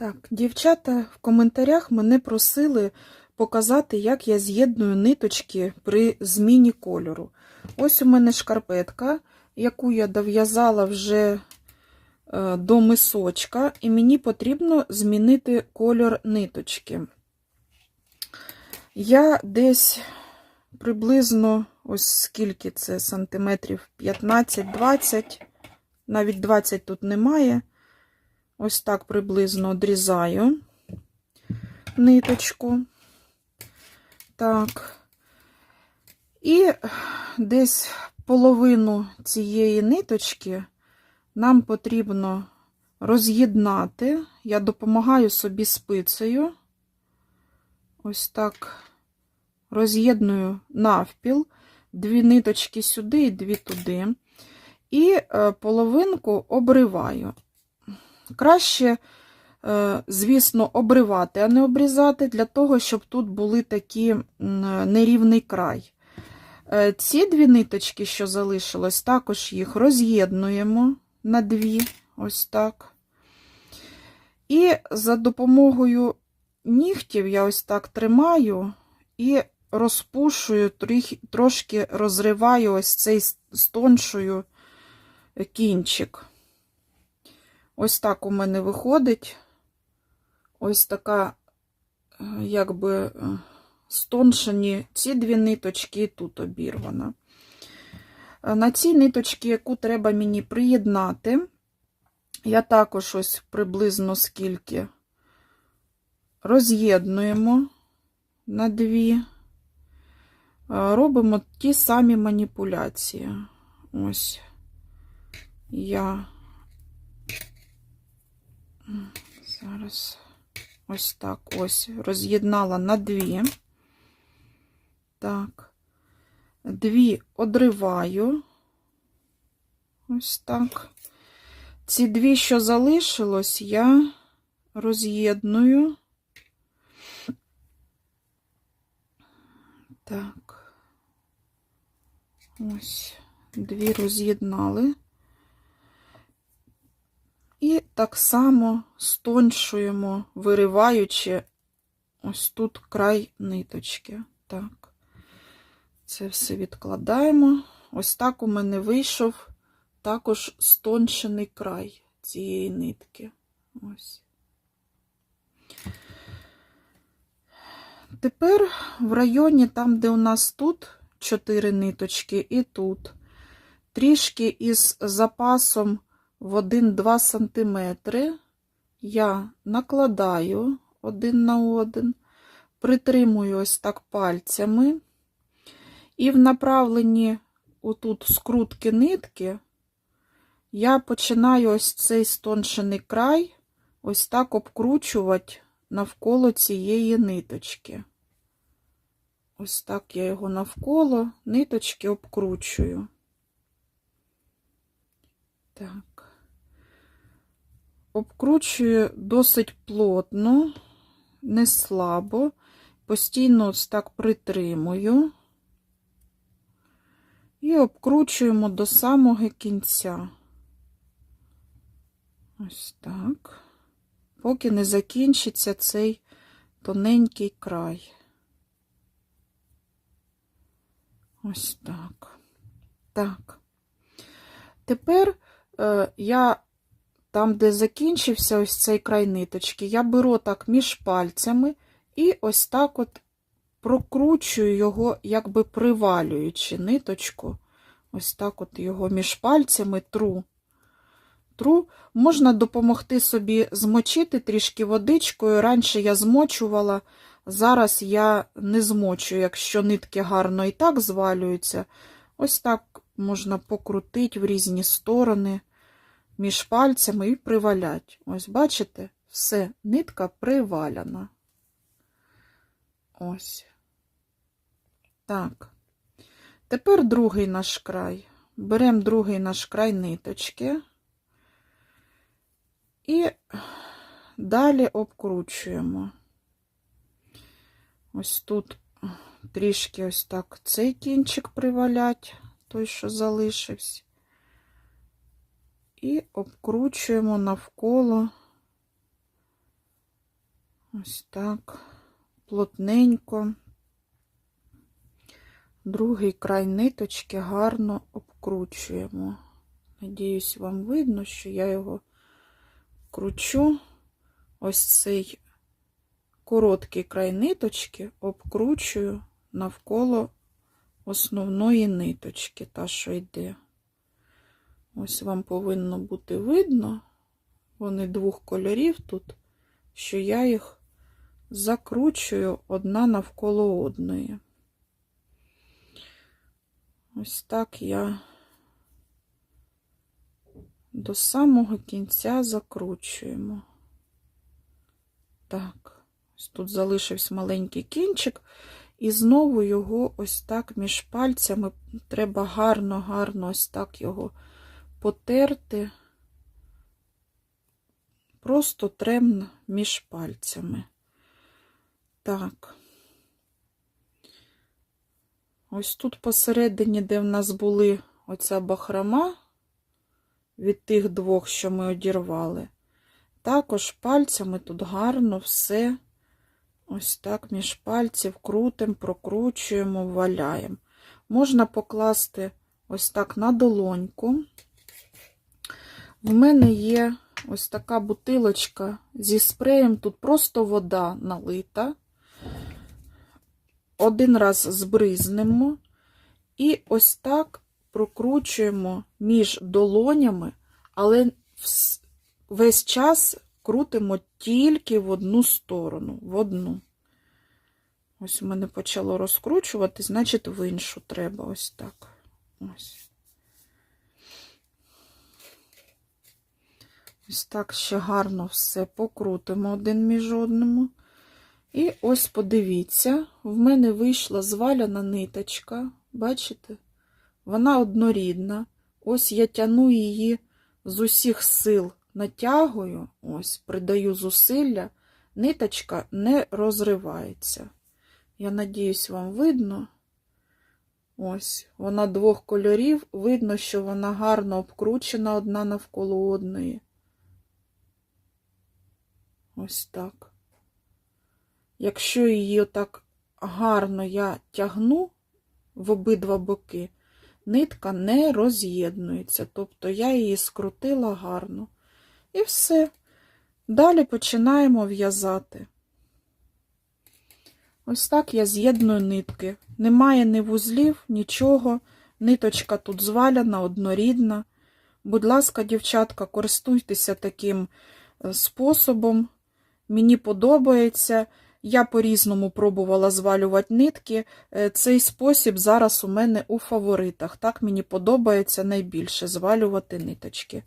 Так, дівчата в коментарях мене просили показати, як я з'єдную ниточки при зміні кольору. Ось у мене шкарпетка, яку я дов'язала вже е, до мисочка, і мені потрібно змінити кольор ниточки. Я десь приблизно, ось скільки це сантиметрів 15-20, навіть 20 тут немає. Ось так приблизно одрізаю ниточку. Так. І десь половину цієї ниточки нам потрібно роз'єднати. Я допомагаю собі спицею. Ось так роз'єдную навпіл, дві ниточки сюди і дві туди. І е, половинку обриваю. Краще, е, звісно, обривати, а не обрізати, для того, щоб тут були такі нерівний край. Е, ці дві ниточки, що залишилось, також їх роз'єднуємо на дві, ось так. І за допомогою нігтів я ось так тримаю і розпушую, трошки розриваю ось цей стоншую кінчик. Ось так у мене виходить. Ось така, е, якби, стоншені ці дві ниточки, тут обірвана. Е, На цій ниточці, яку треба мені приєднати, я також ось приблизно скільки роз'єднуємо на дві, е, робимо ті самі маніпуляції. Ось я Зараз ось так ось роз'єднала на дві. Так, дві одриваю. Ось так. Ці дві, що залишилось, я роз'єдную. Так, ось, дві роз'єднали. І так само стоншуємо, вириваючи ось тут край ниточки. Так, це все відкладаємо. Ось так у мене вийшов також стоншений край цієї нитки. Ось. Тепер в районі, там, де у нас тут 4 ниточки, і тут трішки із запасом в 1-2 см я накладаю один на один, притримую ось так пальцями, і в направленні отут скрутки нитки я починаю ось цей стоншений край, ось так обкручувати навколо цієї ниточки. Ось так я його навколо ниточки обкручую. Так обкручую досить плотно, не слабо, постійно ось так притримую і обкручуємо до самого кінця. Ось так, поки не закінчиться цей тоненький край. Ось так. Так. Тепер е, я там, де закінчився ось цей край ниточки, я беру так між пальцями і ось так от прокручую його, якби привалюючи ниточку. Ось так от його між пальцями тру. Тру. Можна допомогти собі змочити трішки водичкою. Раніше я змочувала, зараз я не змочую, якщо нитки гарно і так звалюються. Ось так можна покрутити в різні сторони між пальцями і привалять. Ось, бачите, все, нитка приваляна. Ось. Так. Тепер другий наш край. Беремо другий наш край ниточки і далі обкручуємо. Ось тут трішки ось так цей кінчик привалять, той, що залишився і обкручуємо навколо Ось так, плотненько. Другий край ниточки гарно обкручуємо. Надіюсь, вам видно, що я його кручу. Ось цей короткий край ниточки обкручую навколо основної ниточки, та, що йде. Ось вам повинно бути видно, вони двох кольорів тут, що я їх закручую одна навколо одної. Ось так я до самого кінця закручуємо. Так, ось тут залишився маленький кінчик, і знову його ось так між пальцями треба гарно-гарно ось так його потерти. Просто трем між пальцями. Так. Ось тут посередині, де в нас були оця бахрома від тих двох, що ми одірвали, також пальцями тут гарно все ось так між пальців крутим, прокручуємо, валяємо. Можна покласти ось так на долоньку. В мене є ось така бутилочка зі спреєм, тут просто вода налита. Один раз збризнемо і ось так прокручуємо між долонями, але весь час крутимо тільки в одну сторону, в одну. Ось у мене почало розкручувати, значить, в іншу треба ось так. Ось. Ось так ще гарно все покрутимо один між одному. І ось подивіться, в мене вийшла зваляна ниточка, бачите? Вона однорідна. Ось я тяну її з усіх сил, натягую, ось, придаю зусилля, ниточка не розривається. Я надіюсь, вам видно. Ось, вона двох кольорів, видно, що вона гарно обкручена одна навколо одної. Ось так. Якщо її отак гарно я тягну в обидва боки, нитка не роз'єднується. Тобто я її скрутила гарно. І все. Далі починаємо в'язати. Ось так я з'єдную нитки. Немає ні вузлів, нічого. Ниточка тут зваляна, однорідна. Будь ласка, дівчатка, користуйтеся таким е, способом. Мені подобається. Я по-різному пробувала звалювати нитки. Е, цей спосіб зараз у мене у фаворитах. Так мені подобається найбільше звалювати ниточки.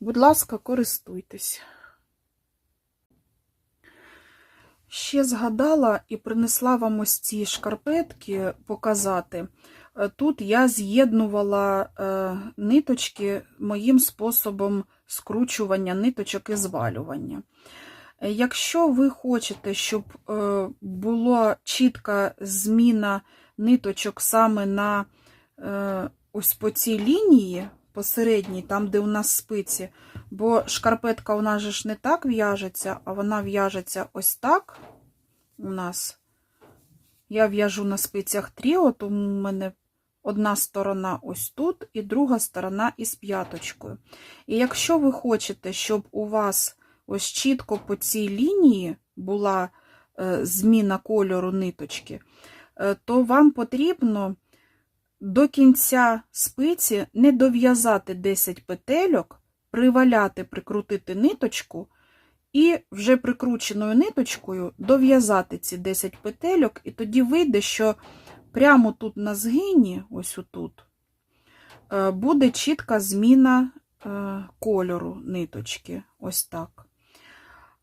Будь ласка, користуйтесь. Ще згадала і принесла вам ось ці шкарпетки показати. Е, тут я з'єднувала е, ниточки моїм способом скручування ниточок і звалювання. Якщо ви хочете, щоб е, була чітка зміна ниточок саме на е, ось по цій лінії посередній, там, де у нас спиці, бо шкарпетка у нас же ж не так в'яжеться, а вона в'яжеться ось так. У нас я в'яжу на спицях тріо, тому у мене одна сторона ось тут, і друга сторона із п'яточкою. І якщо ви хочете, щоб у вас ось чітко по цій лінії була е, зміна кольору ниточки, е, то вам потрібно до кінця спиці не дов'язати 10 петельок, приваляти, прикрутити ниточку, і вже прикрученою ниточкою дов'язати ці 10 петельок, і тоді вийде, що прямо тут на згині, ось отут, е, буде чітка зміна кольору ниточки. Ось так.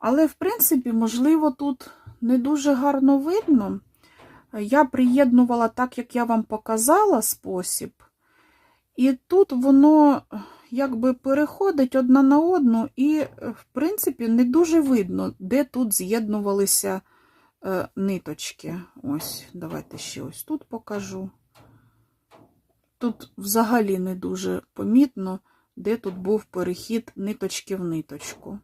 Але, в принципі, можливо, тут не дуже гарно видно. Я приєднувала так, як я вам показала спосіб. І тут воно якби переходить одна на одну, і, в принципі, не дуже видно, де тут з'єднувалися е, ниточки. Ось, давайте ще ось тут покажу. Тут взагалі не дуже помітно, де тут був перехід ниточки в ниточку.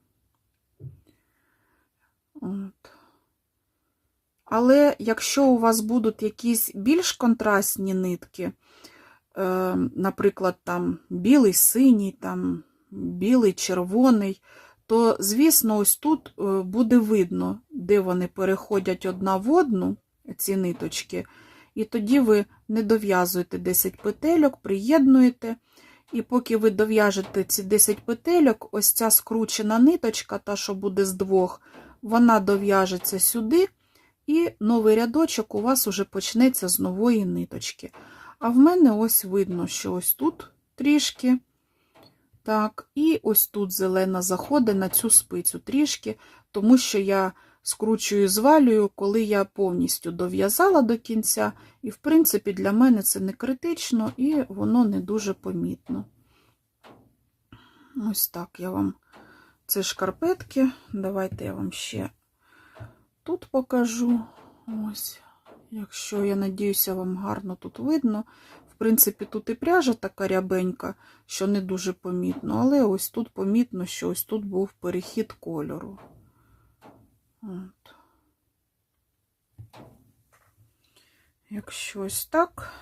От. Але якщо у вас будуть якісь більш контрастні нитки, е, наприклад, там білий синій, там білий червоний, то, звісно, ось тут е, буде видно, де вони переходять одна в одну, ці ниточки. І тоді ви не дов'язуєте 10 петельок, приєднуєте. І поки ви дов'яжете ці 10 петельок, ось ця скручена ниточка, та, що буде з двох, вона дов'яжеться сюди, і новий рядочок у вас уже почнеться з нової ниточки. А в мене ось видно, що ось тут трішки. Так, і ось тут зелена заходить на цю спицю трішки, тому що я скручую звалюю, коли я повністю дов'язала до кінця, і, в принципі, для мене це не критично і воно не дуже помітно. Ось так я вам це шкарпетки. Давайте я вам ще тут покажу. Ось, якщо я надіюся, вам гарно тут видно. В принципі, тут і пряжа така рябенька, що не дуже помітно, але ось тут помітно, що ось тут був перехід кольору. От. Якщо ось так,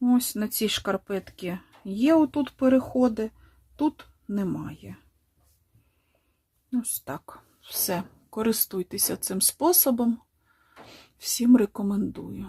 ось на цій шкарпетці є отут переходи, тут немає. Ось так. Все. Користуйтеся цим способом. Всім рекомендую.